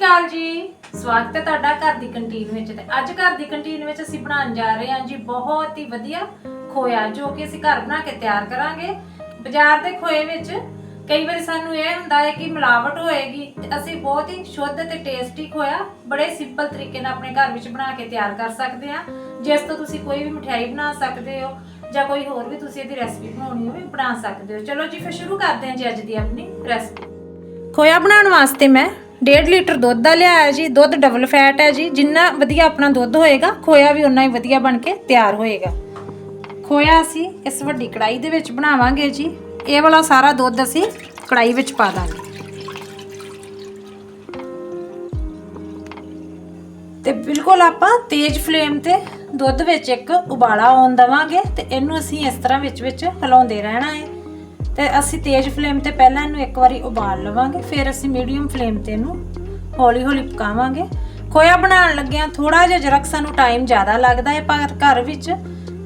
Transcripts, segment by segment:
ਅਕਾਲ ਜੀ। ਸਵਾਗਤ ਹੈ ਤੁਹਾਡਾ ਘਰ ਦੀ ਕੰਟੀਨ ਵਿੱਚ ਤੇ ਅੱਜ ਘਰ ਦੀ ਕੰਟੀਨ ਵਿੱਚ ਅਸੀਂ ਬਣਾਉਣ ਜਾ ਰਹੇ ਹਾਂ ਜੀ, ਬਹੁਤ ਹੀ ਵਧੀਆ ਖੋਇਆ ਜੋ ਕਿ ਅਸੀਂ ਘਰ ਬਣਾ ਕੇ ਤਿਆਰ ਕਰਾਂਗੇ। ਬਾਜ਼ਾਰ ਦੇ ਖੋਏ ਵਿੱਚ ਕਈ ਵਾਰੀ ਸਾਨੂੰ ਇਹ ਹੁੰਦਾ ਹੈ ਕਿ ਮਿਲਾਵਟ ਹੋਏਗੀ ਤੇ ਅਸੀਂ ਬਹੁਤ ਹੀ ਸ਼ੁੱਧ ਤੇ ਟੇਸਟੀ ਖੋਇਆ, ਬੜੇ ਸਿੰਪਲ ਤਰੀਕੇ ਨਾਲ ਆਪਣੇ ਘਰ ਵਿੱਚ ਬਣਾ ਕੇ ਤਿਆਰ ਕਰ ਸਕਦੇ ਹਾਂ। ਜਿਸ ਤੋਂ ਤੁਸੀਂ ਕੋਈ ਵੀ ਮਠਿਆਈ ਬਣਾ ਸਕਦੇ ਹੋ ਜਾਂ ਕੋਈ ਹੋਰ ਵੀ ਤੁਸੀਂ ਇਹਦੀ ਰੈਸਪੀ ਬਣਾਉਣੀ ਹੋਵੇ, ਬਣਾ ਸਕਦੇ ਹੋ। ਚਲੋ ਜੀ, ਫਿਰ ਸ਼ੁਰੂ ਕਰਦੇ ਹਾਂ ਜੀ ਅੱਜ ਦੀ ਆਪਣੀ ਰੈਸਪੀ ਖੋਇਆ ਬਣਾਉਣ ਵਾਸਤੇ ਮੈਂ 1.5 ਲੀਟਰ ਦੁੱਧ ਦਾ ਲਿਆਇਆ ਜੀ, ਦੁੱਧ ਡਬਲ ਫੈਟ ਹੈ ਜੀ, ਜਿੰਨਾ ਵਧੀਆ ਆਪਣਾ ਦੁੱਧ ਹੋਏਗਾ, ਖੋਇਆ ਵੀ ਉਨਾ ਹੀ ਵਧੀਆ ਬਣ ਕੇ ਤਿਆਰ ਹੋਏਗਾ। ਖੋਇਆ ਅਸੀਂ, ਇਸ ਵੱਡੀ ਕੜਾਈ ਦੇ ਵਿੱਚ ਬਣਾਵਾਂਗੇ ਜੀ, ਇਹ ਵਾਲਾ ਸਾਰਾ ਦੁੱਧ ਅਸੀਂ ਕੜਾਈ ਵਿੱਚ ਪਾ ਦਾਂਗੇ। ਤੇ ਬਿਲਕੁਲ ਆਪਾਂ ਤੇਜ਼ ਫਲੇਮ ਤੇ ਦੁੱਧ ਵਿੱਚ ਇੱਕ ਉਬਾਲਾ ਆਉਣ ਦਵਾਂਗੇ ਤੇ ਇਹਨੂੰ ਅਸੀਂ ਇਸ ਤਰ੍ਹਾਂ ਵਿੱਚ ਵਿੱਚ ਹਿਲਾਉਂਦੇ ਰਹਿਣਾ ਹੈ। ਤੇ ਅਸੀਂ ਤੇਜ਼ ਫਲੇਮ ਤੇ ਪਹਿਲਾਂ ਇਹਨੂੰ ਇੱਕ ਵਾਰੀ ਉਬਾਲ ਲਵਾਂਗੇ, ਫਿਰ ਅਸੀਂ ਮੀਡੀਅਮ ਫਲੇਮ ਤੇ ਇਹਨੂੰ ਹੌਲੀ ਹੌਲੀ ਪਕਾਵਾਂਗੇ। ਖੋਇਆ ਬਣਾਉਣ ਲੱਗਿਆਂ ਥੋੜਾ ਜਿਹਾ ਜਰਕ ਸਾਨੂੰ ਟਾਈਮ ਜ਼ਿਆਦਾ ਲੱਗਦਾ ਹੈ, ਪਰ ਘਰ ਵਿੱਚ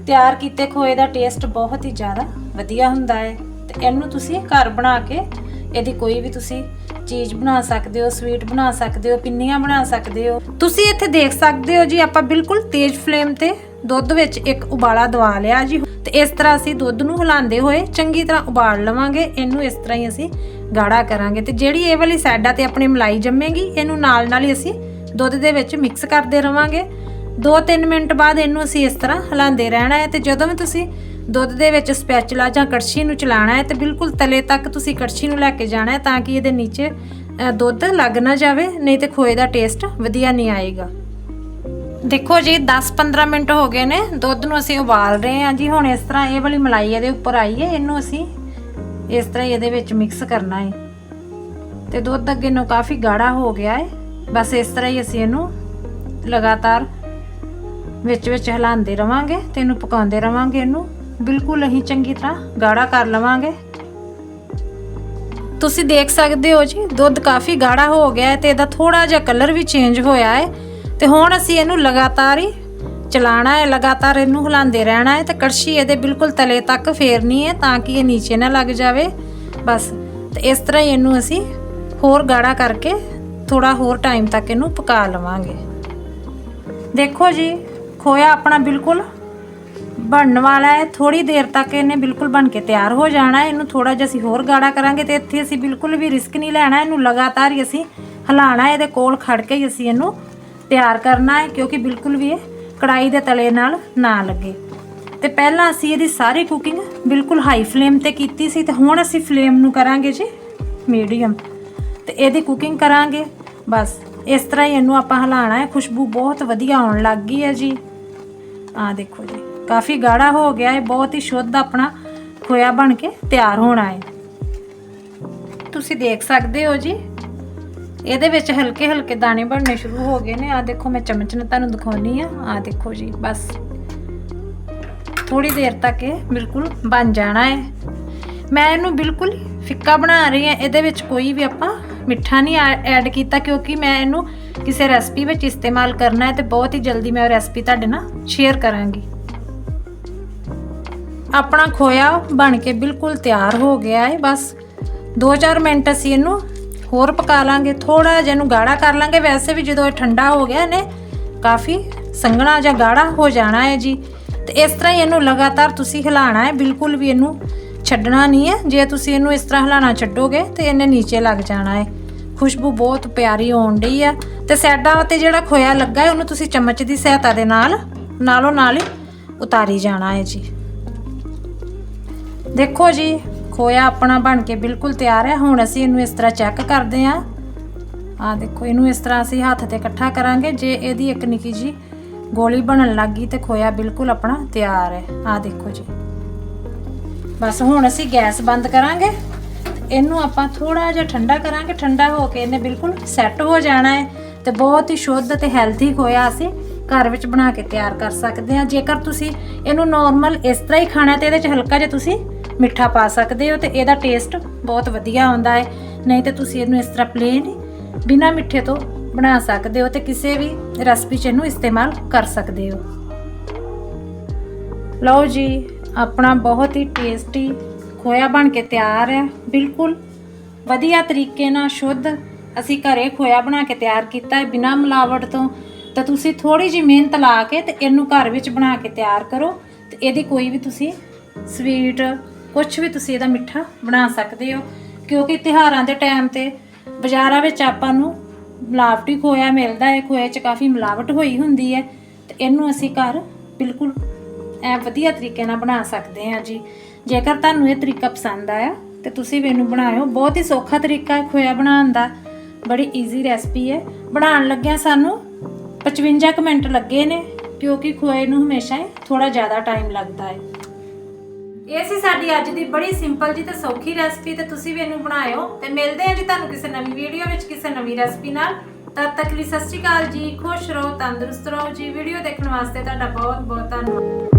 ਤਿਆਰ ਕੀਤੇ ਖੋਏ ਦਾ ਟੇਸਟ ਬਹੁਤ ਹੀ ਜ਼ਿਆਦਾ ਵਧੀਆ ਹੁੰਦਾ ਹੈ। ਤੇ ਇਹਨੂੰ ਤੁਸੀਂ ਘਰ ਬਣਾ ਕੇ ਇਹਦੀ ਕੋਈ ਵੀ ਤੁਸੀਂ ਚੀਜ਼ ਬਣਾ ਸਕਦੇ ਹੋ, ਸਵੀਟ ਬਣਾ ਸਕਦੇ ਹੋ, ਪਿੰਨੀਆਂ ਬਣਾ ਸਕਦੇ ਹੋ। ਤੁਸੀਂ ਇੱਥੇ ਦੇਖ ਸਕਦੇ ਹੋ ਜੀ, ਆਪਾਂ ਬਿਲਕੁਲ ਤੇਜ਼ ਫਲੇਮ ਤੇ ਦੁੱਧ ਵਿੱਚ ਇੱਕ ਉਬਾਲਾ ਦਵਾ ਲਿਆ ਜੀ। ਤੇ ਇਸ ਤਰ੍ਹਾਂ ਅਸੀਂ ਦੁੱਧ ਨੂੰ ਹਿਲਾਉਂਦੇ ਹੋਏ ਚੰਗੀ ਤਰ੍ਹਾਂ ਉਬਾਲ ਲਵਾਂਗੇ। ਇਹਨੂੰ ਇਸ ਤਰ੍ਹਾਂ ਹੀ ਅਸੀਂ ਗਾੜਾ ਕਰਾਂਗੇ। ਤੇ ਜਿਹੜੀ ਇਹ ਵਾਲੀ ਸਾਈਡਾਂ ਤੇ ਆਪਣੀ ਮਲਾਈ ਜੰਮੇਗੀ, ਇਹਨੂੰ ਨਾਲ ਨਾਲ ਹੀ ਅਸੀਂ ਦੁੱਧ ਦੇ ਵਿੱਚ ਮਿਕਸ ਕਰਦੇ ਰਵਾਂਗੇ। 2-3 ਮਿੰਟ ਬਾਅਦ ਇਹਨੂੰ ਅਸੀਂ ਇਸ ਤਰ੍ਹਾਂ ਹਿਲਾਉਂਦੇ ਰਹਿਣਾ ਹੈ। ਤੇ ਜਦੋਂ ਵੀ ਤੁਸੀਂ ਦੁੱਧ ਦੇ ਵਿੱਚ ਸਪੈਚੂਲਾ ਜਾਂ ਕੜਛੀ ਨੂੰ ਚਲਾਣਾ ਹੈ ਤੇ ਬਿਲਕੁਲ ਤਲੇ ਤੱਕ ਤੁਸੀਂ ਕੜਛੀ ਨੂੰ ਲੈ ਕੇ ਜਾਣਾ ਹੈ ਤਾਂ ਕਿ ਇਹਦੇ ਨੀਚੇ ਦੁੱਧ ਲੱਗ ਨਾ ਜਾਵੇ, ਨਹੀਂ ਤੇ ਖੋਏ ਦਾ ਟੇਸਟ ਵਧੀਆ ਨਹੀਂ ਆਏਗਾ। ਦੇਖੋ ਜੀ 10-15 ਮਿੰਟ ਹੋ ਗਏ ਨੇ। ਦੁੱਧ ਨੂੰ ਅਸੀਂ ਉਬਾਲ ਰਹੇ ਹਾਂ ਜੀ। ਹੁਣ ਇਸ ਤਰ੍ਹਾਂ ਇਹ ਵਾਲੀ ਮਲਾਈ ਇਹਦੇ ਉੱਪਰ ਆਈ ਹੈ। ਇਹਨੂੰ ਅਸੀਂ ਇਸ ਤਰ੍ਹਾਂ ਹੀ ਇਹਦੇ ਵਿੱਚ ਮਿਕਸ ਕਰਨਾ ਹੈ। ਤੇ ਦੁੱਧ ਅੱਗੇ ਨੂੰ ਕਾਫੀ ਗਾੜਾ ਹੋ ਗਿਆ ਹੈ। ਬਸ ਇਸ ਤਰ੍ਹਾਂ ਹੀ ਅਸੀਂ ਇਹਨੂੰ ਲਗਾਤਾਰ ਵਿੱਚ ਵਿੱਚ ਹਿਲਾਉਂਦੇ ਰਵਾਂਗੇ ਤੇ ਇਹਨੂੰ ਪਕਾਉਂਦੇ ਰਵਾਂਗੇ ਇਹਨੂੰ। ਬਿਲਕੁਲ ਅਸੀਂ ਚੰਗੀ ਤਰ੍ਹਾਂ ਗਾੜਾ ਕਰ ਲਵਾਂਗੇ। ਤੁਸੀਂ ਦੇਖ ਸਕਦੇ ਹੋ ਜੀ, ਦੁੱਧ ਕਾਫੀ ਗਾੜਾ ਹੋ ਗਿਆ ਹੈ ਤੇ ਇਹਦਾ ਥੋੜਾ ਜਿਹਾ ਕਲਰ ਵੀ ਚੇਂਜ ਹੋਇਆ ਹੈ। ਤੇ ਹੁਣ ਅਸੀਂ ਇਹਨੂੰ ਲਗਾਤਾਰ ਹੀ ਚਲਾਣਾ ਹੈ, ਲਗਾਤਾਰ ਇਹਨੂੰ ਹਿਲਾਉਂਦੇ ਰਹਿਣਾ ਹੈ ਤੇ ਕੜਛੀ ਇਹਦੇ ਬਿਲਕੁਲ ਤਲੇ ਤੱਕ ਫੇਰਨੀ ਹੈ ਤਾਂ ਕਿ ਇਹ ਨੀਚੇ ਨਾ ਲੱਗ ਜਾਵੇ। ਬਸ ਤੇ ਇਸ ਤਰ੍ਹਾਂ ਹੀ ਇਹਨੂੰ ਅਸੀਂ ਹੋਰ ਗਾੜਾ ਕਰਕੇ ਥੋੜਾ ਹੋਰ ਟਾਈਮ ਤੱਕ ਇਹਨੂੰ ਪਕਾ ਲਵਾਂਗੇ। ਦੇਖੋ ਜੀ, ਖੋਇਆ ਆਪਣਾ ਬਿਲਕੁਲ ਬਣਨ ਵਾਲਾ ਹੈ ਥੋੜੀ ਦੇਰ ਤੱਕ ਇਹਨੇ ਬਿਲਕੁਲ ਬਣ ਕੇ ਤਿਆਰ ਹੋ ਜਾਣਾ ਹੈ। ਇਹਨੂੰ ਥੋੜਾ ਜਿਹਾ ਅਸੀਂ ਹੋਰ ਗਾੜਾ ਕਰਾਂਗੇ ਤੇ ਇੱਥੇ ਅਸੀਂ ਬਿਲਕੁਲ ਵੀ ਰਿਸਕ ਨਹੀਂ ਲੈਣਾ, ਇਹਨੂੰ ਲਗਾਤਾਰ ਹੀ ਅਸੀਂ ਹਿਲਾਣਾ ਇਹਦੇ ਕੋਲ ਖੜ ਕੇ ਹੀ ਅਸੀਂ ਇਹਨੂੰ ਤਿਆਰ ਕਰਨਾ ਹੈ, ਕਿਉਂਕਿ ਬਿਲਕੁਲ ਵੀ ਇਹ ਕੜਾਈ ਦੇ ਤਲੇ ਨਾਲ ਨਾ ਲੱਗੇ। ਤੇ ਪਹਿਲਾਂ ਅਸੀਂ ਇਹਦੀ ਸਾਰੀ ਕੁਕਿੰਗ ਬਿਲਕੁਲ ਹਾਈ ਫਲੇਮ ਤੇ ਕੀਤੀ ਸੀ, ਤੇ ਹੁਣ ਅਸੀਂ ਫਲੇਮ ਨੂੰ ਕਰਾਂਗੇ ਜੀ ਮੀਡੀਅਮ ਤੇ ਇਹਦੀ ਕੁਕਿੰਗ ਕਰਾਂਗੇ। ਬਸ ਇਸ ਤਰ੍ਹਾਂ ਹੀ ਇਹਨੂੰ ਆਪਾਂ ਹਿਲਾਣਾ ਹੈ। ਖੁਸ਼ਬੂ ਬਹੁਤ ਵਧੀਆ ਆਉਣ ਲੱਗ ਗਈ ਹੈ ਜੀ। ਆ ਦੇਖੋ ਜੀ, ਕਾਫੀ ਗਾੜਾ ਹੋ ਗਿਆ ਹੈ, ਬਹੁਤ ਹੀ ਸ਼ੁੱਧ ਆਪਣਾ ਖੋਇਆ ਬਣ ਕੇ ਤਿਆਰ ਹੋਣਾ ਹੈ। ਤੁਸੀਂ ਦੇਖ ਸਕਦੇ ਹੋ ਜੀ ਇਹਦੇ ਵਿੱਚ ਹਲਕੇ ਹਲਕੇ ਦਾਣੇ ਬਣਨੇ ਸ਼ੁਰੂ ਹੋ ਗਏ ਨੇ। ਆ ਦੇਖੋ, ਮੈਂ ਚਮਚ ਨਾਲ ਤੁਹਾਨੂੰ ਦਿਖਾਉਣੀ ਆ ਆ ਦੇਖੋ ਜੀ, ਬਸ। ਥੋੜੀ ਦੇਰ ਤੱਕ ਇਹ ਬਿਲਕੁਲ ਬਣ ਜਾਣਾ ਹੈ। ਮੈਂ ਇਹਨੂੰ ਬਿਲਕੁਲ ਫਿੱਕਾ ਬਣਾ ਰਹੀ ਹਾਂ। ਇਹਦੇ ਵਿੱਚ ਕੋਈ ਵੀ ਆਪਾਂ ਮਿੱਠਾ ਨਹੀਂ ਐਡ ਕੀਤਾ, ਕਿਉਂਕਿ ਮੈਂ ਇਹਨੂੰ ਕਿਸੇ ਰੈਸਪੀ ਵਿੱਚ ਇਸਤੇਮਾਲ ਕਰਨਾ ਹੈ ਤੇ ਬਹੁਤ ਹੀ ਜਲਦੀ ਮੈਂ ਉਹ ਰੈਸਪੀ ਤੁਹਾਡੇ ਨਾਲ ਸ਼ੇਅਰ ਕਰਾਂਗੀ। ਆਪਣਾ ਖੋਇਆ ਬਣ ਕੇ ਬਿਲਕੁਲ ਤਿਆਰ ਹੋ ਗਿਆ ਹੈ। ਬਸ 2-4 ਮਿੰਟ ਅਸੀਂ ਇਹਨੂੰ ਹੋਰ ਪਕਾ ਲਾਂਗੇ ਥੋੜਾ ਜਿਹਾ ਇਹਨੂੰ ਗਾੜਾ ਕਰ ਲਾਂਗੇ। ਵੈਸੇ ਵੀ ਜਦੋਂ ਇਹ ਠੰਡਾ ਹੋ ਗਿਆ ਇਹਨੇ ਕਾਫੀ ਸੰਘਣਾ ਜਾਂ ਗਾੜਾ ਹੋ ਜਾਣਾ ਹੈ ਜੀ। ਤੇ ਇਸ ਤਰ੍ਹਾਂ ਹੀ ਇਹਨੂੰ ਲਗਾਤਾਰ ਤੁਸੀਂ ਹਿਲਾਣਾ ਹੈ, ਬਿਲਕੁਲ ਵੀ ਇਹਨੂੰ ਛੱਡਣਾ ਨਹੀਂ ਹੈ। ਜੇ ਤੁਸੀਂ ਇਹਨੂੰ ਇਸ ਤਰ੍ਹਾਂ ਹਿਲਾਣਾ ਛੱਡੋਗੇ, ਤੇ ਇਹਨੇ ਨੀਚੇ ਲੱਗ ਜਾਣਾ ਹੈ। ਖੁਸ਼ਬੂ ਬਹੁਤ ਪਿਆਰੀ ਆਉਣ ਡਈ ਆ। ਤੇ ਸਾਈਡਾਂ ਤੇ ਜਿਹੜਾ ਖੋਇਆ ਲੱਗਾ ਹੈ, ਉਹਨੂੰ ਤੁਸੀਂ ਚਮਚ ਦੀ ਸਹਾਇਤਾ ਦੇ ਨਾਲ, ਨਾਲੋਂ ਨਾਲ ਹੀ ਉਤਾਰੀ ਜਾਣਾ ਹੈ ਜੀ। ਦੇਖੋ ਜੀ ਖੋਇਆ, ਆਪਣਾ ਬਣ ਕੇ ਬਿਲਕੁਲ ਤਿਆਰ ਹੈ। ਹੁਣ ਅਸੀਂ ਇਹਨੂੰ ਇਸ ਤਰ੍ਹਾਂ ਚੈੱਕ ਕਰਦੇ ਹਾਂ। ਆ ਦੇਖੋ, ਇਹਨੂੰ ਇਸ ਤਰ੍ਹਾਂ ਅਸੀਂ ਹੱਥ ਤੇ ਇਕੱਠਾ ਕਰਾਂਗੇ। ਜੇ ਇਹਦੀ ਇੱਕ ਨਿੱਕੀ ਜੀ ਗੋਲੀ ਬਣਨ ਲੱਗ ਗਈ ਤੇ ਖੋਇਆ ਬਿਲਕੁਲ ਆਪਣਾ ਤਿਆਰ ਹੈ। ਆ ਦੇਖੋ ਜੀ। ਬਸ ਹੁਣ ਅਸੀਂ ਗੈਸ ਬੰਦ ਕਰਾਂਗੇ। ਇਹਨੂੰ ਆਪਾਂ ਥੋੜਾ ਜਿਹਾ ਠੰਡਾ ਕਰਾਂਗੇ। ਠੰਡਾ ਹੋ ਕੇ ਇਹਨੇ ਬਿਲਕੁਲ ਸੈੱਟ ਹੋ ਜਾਣਾ ਹੈ ਤੇ ਬਹੁਤ ਹੀ ਸ਼ੁੱਧ ਤੇ ਹੈਲਥੀ ਖੋਇਆ ਅਸੀਂ ਘਰ ਵਿੱਚ ਬਣਾ ਕੇ ਤਿਆਰ ਕਰ ਸਕਦੇ ਹਾਂ। ਜੇਕਰ ਤੁਸੀਂ ਇਹਨੂੰ ਨਾਰਮਲ ਇਸ ਤਰ੍ਹਾਂ ਹੀ ਖਾਣਾ ਤੇ ਇਹਦੇ ਚ ਹਲਕਾ ਜਿਹਾ ਤੁਸੀਂ ਮਿੱਠਾ ਪਾ ਸਕਦੇ ਹੋ ਤੇ ਇਹਦਾ ਟੇਸਟ ਬਹੁਤ ਵਧੀਆ ਆਉਂਦਾ ਹੈ। ਨਹੀਂ ਤੇ ਤੁਸੀਂ ਇਹਨੂੰ ਇਸ ਤਰ੍ਹਾਂ ਪਲੇਨ ਬਿਨਾ ਮਿੱਠੇ ਤੋਂ ਬਣਾ ਸਕਦੇ ਹੋ ਤੇ ਕਿਸੇ ਵੀ ਰੈਸਪੀ 'ਚ ਇਹਨੂੰ ਇਸਤੇਮਾਲ ਕਰ ਸਕਦੇ ਹੋ। ਲਓ ਜੀ, ਆਪਣਾ ਬਹੁਤ ਹੀ ਟੇਸਟੀ ਖੋਇਆ ਬਣ ਕੇ ਤਿਆਰ ਹੈ। ਬਿਲਕੁਲ ਵਧੀਆ ਤਰੀਕੇ ਨਾਲ ਸ਼ੁੱਧ ਅਸੀਂ ਘਰੇ ਖੋਇਆ ਬਣਾ ਕੇ ਤਿਆਰ ਕੀਤਾ ਹੈ ਬਿਨਾਂ ਮਿਲਾਵਟ ਤੋਂ। ਤਾਂ ਤੁਸੀਂ ਥੋੜੀ ਜਿਹੀ ਮਿਹਨਤ ਲਾ ਕੇ ਤੇ ਇਹਨੂੰ ਘਰ ਵਿੱਚ ਬਣਾ ਕੇ ਤਿਆਰ ਕਰੋ ਤੇ ਇਹਦੀ ਕੋਈ ਵੀ ਤੁਸੀਂ ਸਵੀਟ ਕੁਝ ਵੀ ਤੁਸੀਂ ਇਹਦਾ ਮਿੱਠਾ ਬਣਾ ਸਕਦੇ ਹੋ, ਕਿਉਂਕਿ ਤਿਉਹਾਰਾਂ ਦੇ ਟਾਈਮ ਤੇ ਬਾਜ਼ਾਰਾਂ ਵਿੱਚ ਆਪਾਂ ਨੂੰ ਮਿਲਾਵਟੀ ਖੋਇਆ ਮਿਲਦਾ ਹੈ, ਖੋਏ 'ਚ ਕਾਫੀ ਮਿਲਾਵਟ ਹੋਈ ਹੁੰਦੀ ਹੈ, ਤੇ ਇਹਨੂੰ ਅਸੀਂ ਘਰ ਬਿਲਕੁਲ ਐ ਵਧੀਆ ਤਰੀਕੇ ਨਾਲ ਬਣਾ ਸਕਦੇ ਹਾਂ ਜੀ। ਜੇਕਰ ਤੁਹਾਨੂੰ ਇਹ ਤਰੀਕਾ ਪਸੰਦ ਆਇਆ, ਤੇ ਤੁਸੀਂ ਵੀ ਇਹਨੂੰ ਬਣਾਇਓ। ਬਹੁਤ ਹੀ ਸੌਖਾ ਤਰੀਕਾ ਹੈ ਖੋਇਆ ਬਣਾਉਣ ਦਾ। ਬੜੀ ਈਜ਼ੀ ਰੈਸਪੀ ਹੈ। ਬਣਾਉਣ ਲੱਗਿਆ ਸਾਨੂੰ 55 ਕੁ ਮਿੰਟ ਲੱਗੇ ਨੇ, ਕਿਉਂਕਿ ਖੋਏ ਨੂੰ ਹਮੇਸ਼ਾ ਥੋੜਾ ਜ਼ਿਆਦਾ ਟਾਈਮ ਲੱਗਦਾ ਹੈ। ਇਹ ਸੀ ਸਾਡੀ ਅੱਜ ਦੀ ਬੜੀ ਸਿੰਪਲ ਜੀ ਤੇ ਸੌਖੀ ਰੈਸਪੀ ਤੇ ਤੁਸੀਂ ਵੀ ਇਹਨੂੰ ਬਣਾਇਓ ਤੇ ਮਿਲਦੇ ਹਾਂ ਜੀ ਤੁਹਾਨੂੰ ਕਿਸੇ ਨਵੀਂ ਵੀਡੀਓ ਵਿੱਚ ਕਿਸੇ ਨਵੀਂ ਰੈਸਪੀ ਨਾਲ। ਤਦ ਤੱਕ ਲਈ ਸਤਿ ਸ਼੍ਰੀ ਅਕਾਲ ਜੀ, ਖੁਸ਼ ਰਹੋ, ਤੰਦਰੁਸਤ ਰਹੋ ਜੀ। ਵੀਡੀਓ ਦੇਖਣ ਵਾਸਤੇ ਤੁਹਾਡਾ ਬਹੁਤ ਬਹੁਤ ਧੰਨਵਾਦ।